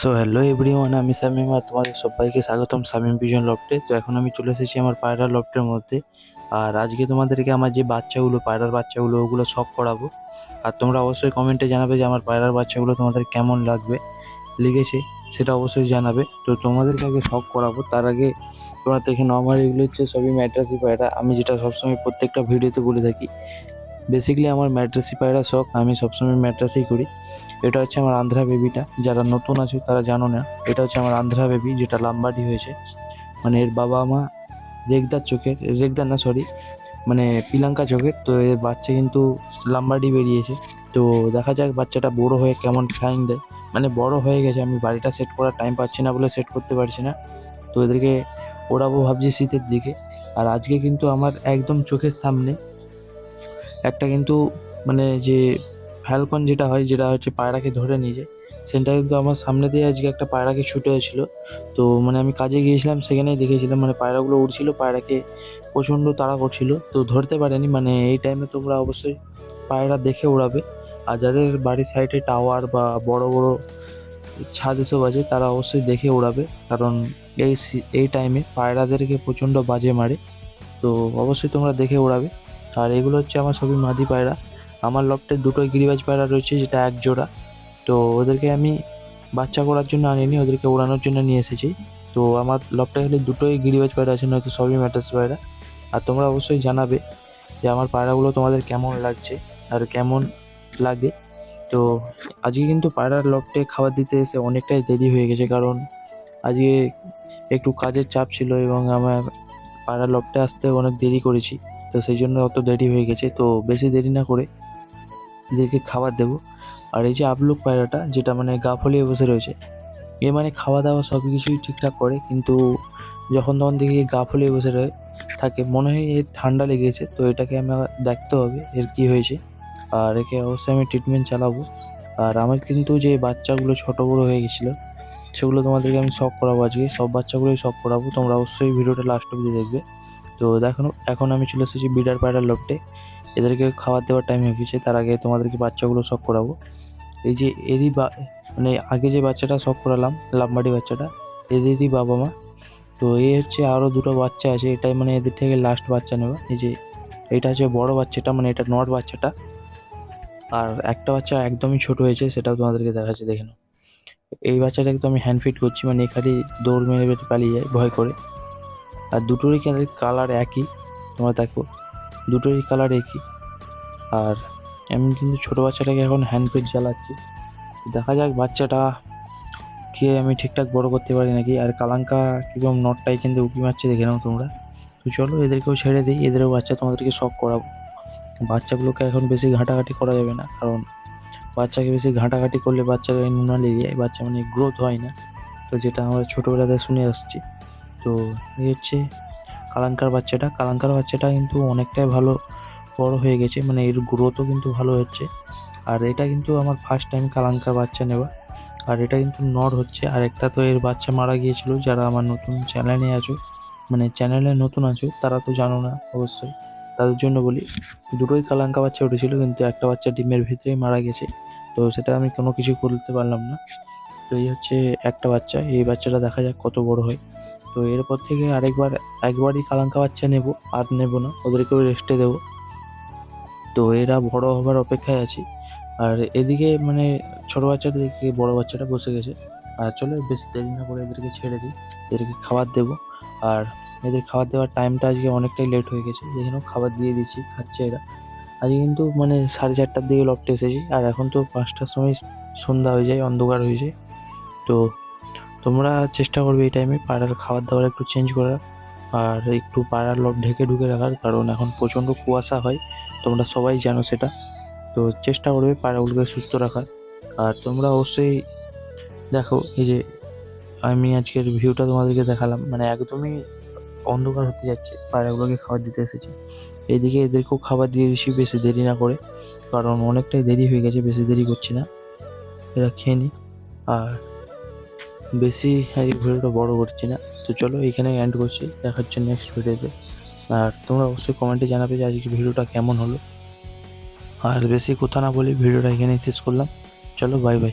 So hello everyone আমি শামিম আর তোমাদের সবাইকে স্বাগতম শামিম ভিজন লফটে তো এখন আমি চলে এসেছি আমার পায়রা লফটের মধ্যে। আর আজকে তোমাদেরকে আমার যে বাচ্চাগুলো, পায়রার বাচ্চাগুলো, ওগুলো সব করাবো। আর তোমরা অবশ্যই কমেন্টে জানাবে যে আমার পায়রার বাচ্চাগুলো তোমাদের কেমন লাগবে। লেগেছে সেটা অবশ্যই জানাবে। তো তোমাদেরকে আগে সব করাবো। তার আগে তোমরা দেখে নর্মাল এগুলো হচ্ছে সবই ম্যাট্রাসি পায়রা। আমি যেটা সবসময় প্রত্যেকটা ভিডিওতে বলে থাকি। বেসিক্যালি আমার ম্যাট্রাসি পায়রা শখ, আমি সবসময় ম্যাট্রাসই করি। এটা হচ্ছে আমার আন্ধ্রা বেবিটা যারা নতুন আছে, তারা জানো না, এটা হচ্ছে আমার আন্ধ্রা বেবি যেটা লাম্বাডি হয়েছে। মানে এর বাবা মা রেগদার চোখের, রেগদার না সরি মানে পিলাঙ্কা চোখের। তো এর বাচ্চা কিন্তু লাম্বাডি বেরিয়েছে। তো দেখা যাক বাচ্চাটা বড় হয়ে কেমন ফ্লাইং দেয়। মানে বড় হয়ে গেছে, আমি বাড়িটা সেট করার টাইম পাচ্ছি না বলে সেট করতে পারছি না। তো এদেরকে ওড়াবো ভাবছি শীতের দিকে। আর আজকে কিন্তু আমার একদম চোখের সামনে একটা কিন্তু মানে যে ফ্যালকন যেটা হয়, যেটা হচ্ছে পায়রাকে ধরে নিয়ে যায়, সেটা কিন্তু আমার সামনে দিয়ে আজকে একটা পায়রাকে ছুটে হয়েছিল তো মানে আমি কাজে গিয়েছিলাম, সেখানেই দেখেছিলাম মানে পায়রাগুলো উড়ছিল, পায়রাকে প্রচণ্ড তাড়া করছিল। তো ধরতে পারেনি মানে এই টাইমে তোমরা অবশ্যই পায়রা দেখে উড়াবে। আর যাদের বাড়ির সাইডে টাওয়ার বা বড় বড় ছাদ এসব আছে, তারা অবশ্যই দেখে উড়াবে। কারণ এই এই টাইমে পায়রাদেরকে প্রচণ্ড বাজে মারে। তো অবশ্যই তোমরা দেখে উড়াবে। আর এগুলো হচ্ছে আমার সবই মাদি পায়রা। আমার লফটে দুটো গিরিবাজ পায়রা রয়েছে, যেটা এক জোড়া। তো ওদেরকে আমি বাচ্চা করার জন্য আনিনি, ওদেরকে ওড়ানোর জন্য নিয়ে এসেছি। তো আমার লফটে খালি দুটোই গিরিবাজ পায়রা আছে, নয়তো সবই ম্যাটাস পায়রা। আর তোমরা অবশ্যই জানাবে যে আমার পায়রাগুলো তোমাদের কেমন লাগছে আর কেমন লাগে। তো আজকে কিন্তু পায়রার লফটে খাবার দিতে এসে অনেকটাই দেরি হয়ে গেছে, কারণ আজকে একটু কাজের চাপ ছিল এবং আমার পায়রার লফটে আসতে অনেক দেরি করেছি। তো সেই জন্য অত দেরি হয়ে গেছে। তো বেশি দেরি না করে এদেরকে খাবার দেবো। আর এই যে আপলুক পায়রাটা, যেটা মানে গা ফলিয়ে বসে রয়েছে, এ মানে খাওয়া দাওয়া সব কিছুই ঠিকঠাক করে, কিন্তু যখন তখন দেখি গা ফলিয়ে বসে রয়ে, থাকে। মনে হয় এর ঠান্ডা লেগেছে, তো এটাকে আমার দেখতে হবে এর কি হয়েছে। আর একে অবশ্যই আমি ট্রিটমেন্ট চালাবো। আর আমার কিন্তু যে বাচ্চাগুলো ছোট বড়ো হয়ে গেছিল, সেগুলো তোমাদেরকে আমি শখ করাবো আজকে। সব বাচ্চাগুলোই শখ করাবো, তোমরা অবশ্যই ভিডিওটা লাস্ট অব্দি দেখবে। তো দেখো, এখন আমি চলে এসেছি বিডার পায়রার লোকটে। এদেরকে খাবার দেওয়ার টাইম হয়ে গেছে, তার আগে তোমাদেরকে বাচ্চাগুলো শখ করাবো। এই যে এরই বা মানে আগে যে বাচ্চাটা শখ করালাম, লাম্বাডি বাচ্চাটা, এদেরই বাবা মা। তো এই হচ্ছে আরও দুটো বাচ্চা আছে, এটাই মানে এদের থেকে লাস্ট বাচ্চা নেওয়া এই যে এটা হচ্ছে বড় বাচ্চাটা মানে এটা নট বাচ্চাটা। আর একটা বাচ্চা একদমই ছোট হয়েছে, সেটাও তোমাদেরকে দেখাচ্ছি, দেখে নাও। এই বাচ্চাটাকে তো আমি হ্যান্ড ফিট করছি মানে এখানে দৌড় মেরে পালিয়ে যায়, ভয় করে। আর দুটোরই কালার একই, তোমরা দেখো, দুটোরই কালার একই। আর আমি কিন্তু ছোটো বাচ্চাটাকে এখন হ্যান্ড ফিট চালাচ্ছি দেখা যাক বাচ্চাটা কে আমি ঠিকঠাক বড় করতে পারি নাকি। আর কালাঙ্কা কীরকম নটটাই কিন্তু উকি মারছে দেখে নাও তোমরা। তো চলো এদেরকেও ছেড়ে দিই, এদেরও বাচ্চা তোমাদেরকে শখ করাবো। বাচ্চাগুলোকে এখন বেশি ঘাঁটাঘাঁটি করা যাবে না, কারণ বাচ্চাকে বেশি ঘাঁটাঘাঁটি করলে বাচ্চাকে নুনা লেগে যায়। বাচ্চা মানে গ্রোথ হয় না। তো যেটা আমরা ছোটোবেলাতে শুনে আসছি। তো এই হচ্ছে কালাঙ্কার বাচ্চাটা। কালাঙ্কার বাচ্চাটা কিন্তু অনেকটাই ভালো, বড় হয়ে গেছে মানে এর গ্রোথও কিন্তু ভালো হচ্ছে। আর এটা কিন্তু আমার ফার্স্ট টাইম কালাঙ্কার বাচ্চা নেওয়া। আর এটা কিন্তু নর হচ্ছে। আর একটা তো এর বাচ্চা মারা গিয়েছিল, যারা আমার নতুন চ্যানেলে আছো মানে চ্যানেলে নতুন আছো, তারা তো জানো না অবশ্যই। তাদের জন্য বলি, দুটোই কালাঙ্কা বাচ্চা উঠেছিল, কিন্তু একটা বাচ্চা ডিমের ভিতরেই মারা গেছে। তো সেটা আমি কোনো কিছু করতে পারলাম না। তো এই হচ্ছে একটা বাচ্চা, এই বাচ্চাটা দেখা যাক কত বড় হয়। তো এরপর থেকে আরেকবার, একবারই কালাঙ্কা বাচ্চা নেব, আর নেব না, ওদেরকেও রেস্টে দেবো। তো এরা বড় হবার অপেক্ষায় আছি। আর এদিকে মানে ছোট বাচ্চাটা দিকে বড় বাচ্চাটা বসে গেছে। আর চলো বেশি দেরি না করে এদেরকে ছেড়ে দিই, এদেরকে খাবার দেবো। আর এদের খাবার দেওয়ার টাইমটা আজকে অনেকটাই লেট হয়ে গেছে যেখানেও খাবার দিয়ে দিচ্ছি, খাচ্ছে এরা। আজকে কিন্তু মানে সাড়ে চারটার দিকে লকটে এসেছি, আর এখন তো পাঁচটার সময় সন্ধ্যা হয়ে যায়, অন্ধকার হয়ে যায়। তো তোমরা চেষ্টা করবে এই টাইমে পাড়ার খাবার দাবার একটু চেঞ্জ করার আর একটু পাড়ার লক ঢেকে ঢুকে রাখার, কারণ এখন প্রচণ্ড কুয়াশা হয়, তোমরা সবাই জানো সেটা। তো চেষ্টা করবে পাড়াগুলোকে সুস্থ রাখার। আর তোমরা অবশ্যই দেখো, এই যে আমি আজকের ভিউটা তোমাদেরকে দেখালাম মানে একদমই অন্ধকার হতে যাচ্ছে পায়রাগুলোকে খাবার দিতে এসেছি। এইদিকে এদেরকেও খাবার দিয়ে দিচ্ছি বেশি দেরি না করে, কারণ অনেকটাই দেরি হয়ে গেছে, বেশি দেরি করছি না। এরা খেয়ে নি। আর বেশি এই ভিডিওটা বড় করছি না। তো চলো এখানে এন্ড করছি। দেখা হচ্ছে নেক্সট ভিডিওতে আর তোমরা অবশ্যই কমেন্টে জানাবে যে আজকে ভিডিওটা কেমন হলো। আর বেশি কথা না বলে ভিডিওটা এখানেই শেষ করলাম। চলো বাই বাই